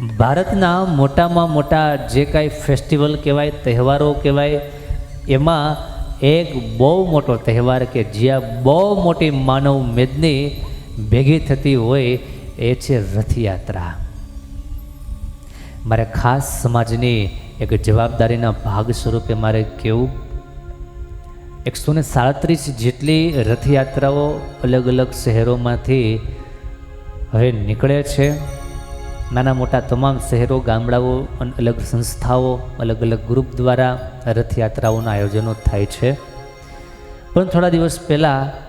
ભારતના મોટામાં મોટા જે કાંઈ ફેસ્ટિવલ કહેવાય, તહેવારો કહેવાય, એમાં એક બહુ મોટો તહેવાર કે જ્યાં બહુ મોટી માનવ મેદની ભેગી થતી હોય એ છે રથયાત્રા. મારે ખાસ સમાજની એક જવાબદારીના ભાગ સ્વરૂપે મારે કેવું એકસો ને સાડત્રીસ જેટલી રથયાત્રાઓ અલગ અલગ શહેરોમાંથી હવે નીકળે છે. નાના મોટા તમામ શહેરો, ગામડાઓ અને અલગ સંસ્થાઓ, અલગ અલગ ગ્રુપ દ્વારા રથયાત્રાઓના આયોજનો થાય છે. પણ થોડા દિવસ પહેલાં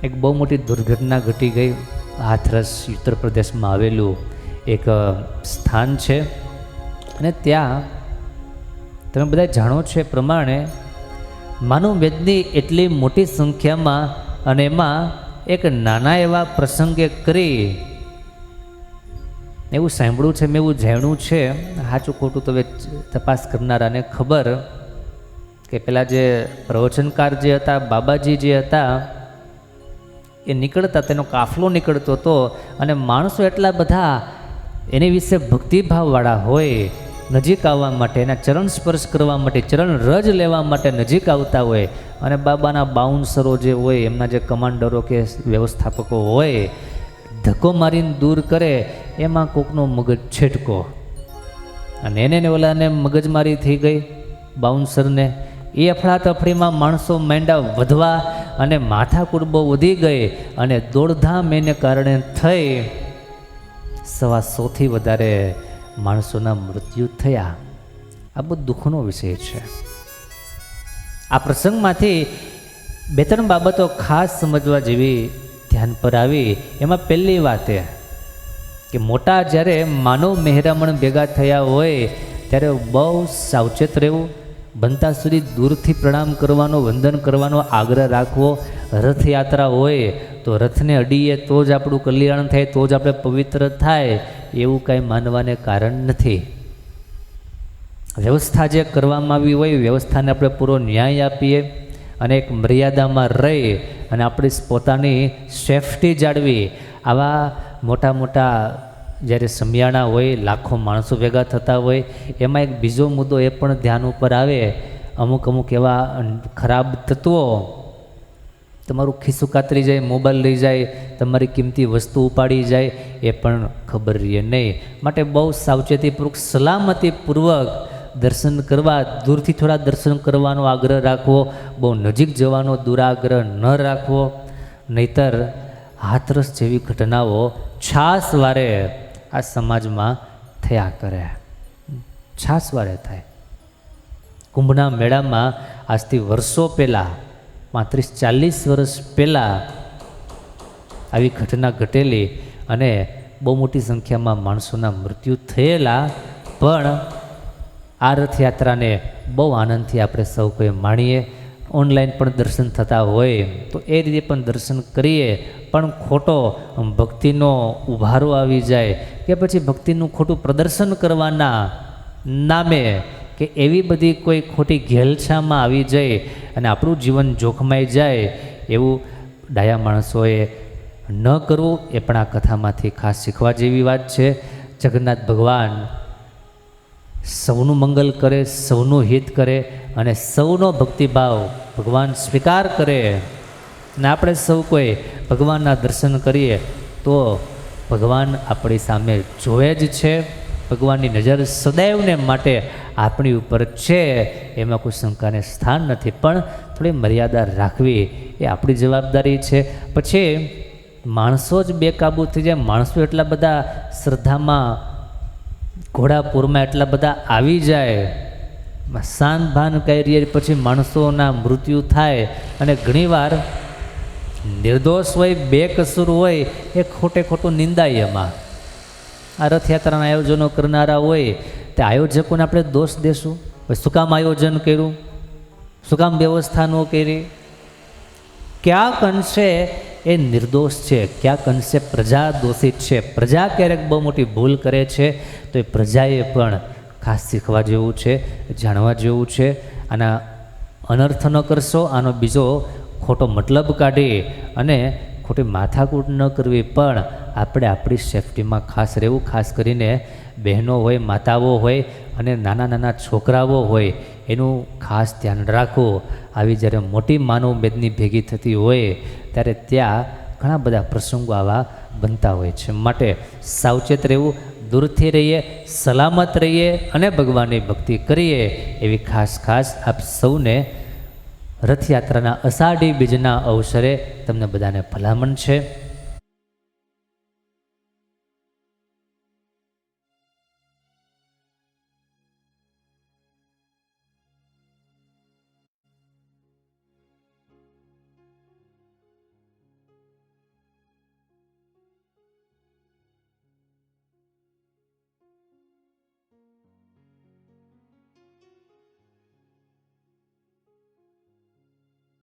એક બહુ મોટી દુર્ઘટના ઘટી ગઈ. હાથરસ ઉત્તર પ્રદેશમાં આવેલું એક સ્થાન છે. અને ત્યાં, તમે બધા જાણો છો એ પ્રમાણે માનવ વેદની એટલી મોટી સંખ્યામાં અને એમાં એક નાના એવા પ્રસંગે કરી એવું સાંભળ્યું છે, મેં એવું જાણ્યું છે, સાચું ખોટું તો હવે તપાસ કરનારાને ખબર કે પેલા જે પ્રવચનકાર જે હતા, બાબાજી જે હતા, એ નીકળતા તેનો કાફલો નીકળતો હતો અને માણસો એટલા બધા એની વિશે ભક્તિભાવવાળા હોય, નજીક આવવા માટે, એના ચરણ સ્પર્શ કરવા માટે, ચરણ રજ લેવા માટે નજીક આવતા હોય અને બાબાના બાઉન્સરો જે હોય, એમના જે કમાન્ડરો કે વ્યવસ્થાપકો હોય ધક્કો મારીને દૂર કરે, એમાં કોકનો મગજ છેટકો. અને એને ને ઓલાને મગજમારી થઈ ગઈ, બાઉન્સરને. એ અફડાતફડીમાં માણસો મેંડા વધવા અને માથાકૂટ બહુ વધી ગઈ અને દોડધામ એને કારણે થઈ. સવા સોથી વધારે માણસોના મૃત્યુ થયા. આ બહુ દુઃખનો વિષય છે. આ પ્રસંગમાંથી બે ત્રણ બાબતો ખાસ સમજવા જેવી ધ્યાન પર આવી, એમાં પહેલી વાત એ કે મોટા જ્યારે માનવ મહેરામણ ભેગા થયા હોય, ત્યારે બહુ સાવચેત રહેવું, બનતા સુધી દૂરથી પ્રણામ કરવાનો, વંદન કરવાનો આગ્રહ રાખવો, રથયાત્રા હોય, તો રથને અડીએ તો જ આપણું કલ્યાણ થાય, તો જ આપણે પવિત્ર થાય, એવું કાંઈ માનવાને કારણ નથી. વ્યવસ્થા જે કરવામાં આવી હોય, વ્યવસ્થાને આપણે પૂરો ન્યાય આપીએ. અને એક મર્યાદામાં રહી અને આપણી પોતાની સેફટી જાળવી. આવા મોટા મોટા જ્યારે સમિયાણા હોય, લાખો માણસો ભેગા થતા હોય, એમાં એક બીજો મુદ્દો એ પણ ધ્યાન ઉપર આવે. અમુક અમુક એવા ખરાબ તત્વો, તમારું ખિસ્સું કાતરી જાય, મોબાઈલ લઈ જાય, તમારી કિંમતી વસ્તુ ઉપાડી જાય, એ પણ ખબર રહે નહીં. માટે બહુ સાવચેતીપૂર્વક, સલામતીપૂર્વક દર્શન કરવા, દૂરથી થોડા દર્શન કરવાનો આગ્રહ રાખવો, બહુ નજીક જવાનો દુરાગ્રહ ન રાખવો, નહીતર હાથરસ જેવી ઘટનાઓ છાસ વારે આ સમાજમાં થયા કરે. છાસ વારે થાય. કુંભના મેળામાં આજથી વર્ષો પહેલાં, પાંત્રીસ ચાલીસ વર્ષ પહેલાં આવી ઘટના ઘટેલી અને બહુ મોટી સંખ્યામાં માણસોના મૃત્યુ થયેલા, પણ આ રથયાત્રાને બહુ આનંદથી આપણે સૌ કોઈ માણીએ. ઓનલાઈન પણ દર્શન થતા હોય તો એ રીતે પણ દર્શન કરીએ. પણ ખોટો ભક્તિનો ઉભારો આવી જાય કે પછી ભક્તિનું ખોટું પ્રદર્શન કરવાના નામે કે એવી બધી કોઈ ખોટી ઘેલછામાં આવી જાય અને આપણું જીવન જોખમાઈ જાય એવું ડાયા માણસોએ ન કરવું એ પણ આ કથામાંથી ખાસ શીખવા જેવી વાત છે. જગન્નાથ ભગવાન સૌનું મંગલ કરે, સૌનું હિત કરે અને સૌનો ભક્તિભાવ ભગવાન સ્વીકાર કરે. અને આપણે સૌ કોઈ ભગવાનના દર્શન કરીએ તો ભગવાન આપણી સામે જોવે જ છે. ભગવાનની નજર સદૈવને માટે આપણી ઉપર છે. એમાં કોઈ શંકાને સ્થાન નથી. પણ થોડી મર્યાદા રાખવી એ આપણી જવાબદારી છે. પછી માણસો જ બેકાબૂ થઈ જાય. માણસો એટલા બધા શ્રદ્ધામાં ઘોડાપુરમાં એટલા બધા આવી જાય. શાન ભાન કરીએ પછી માણસોના મૃત્યુ થાય અને ઘણીવાર નિર્દોષ હોય, બેકસૂર હોય, એ ખોટે ખોટું નિંદાય એમાં. આ રથયાત્રાના આયોજનો કરનારા હોય, તે આયોજકોને આપણે દોષ દેશું. શું કામ આયોજન કર્યું? શું કામ વ્યવસ્થા ન કરી? ક્યાંક અંશે એ નિર્દોષ છે. ક્યાંક અંશે પ્રજા દોષિત છે. પ્રજા ક્યારેક બહુ મોટી ભૂલ કરે છે, તો એ પ્રજાએ પણ ખાસ શીખવા જેવું છે, જાણવા જેવું છે. આના અનર્થ ન કરશો, આનો બીજો ખોટો મતલબ કાઢી અને ખોટી માથાકૂટ ન કરવી પણ આપણે આપણી સેફટીમાં ખાસ રહેવું, ખાસ કરીને બહેનો હોય, માતાઓ હોય અને નાના નાના છોકરાઓ હોય, એનું ખાસ ધ્યાન રાખવું. આવી જ્યારે મોટી માનવ મેદની ભેગી થતી હોય ત્યારે ત્યાં ઘણા બધા પ્રસંગો આવા બનતા હોય છે. માટે સાવચેત રહેવું, દૂરથી રહીએ, સલામત રહીએ અને ભગવાનની ભક્તિ કરીએ એવી ખાસ ખાસ આપ સૌને રથયાત્રાના અષાઢી બીજના અવસરે તમને બધાને ભલામણ છે.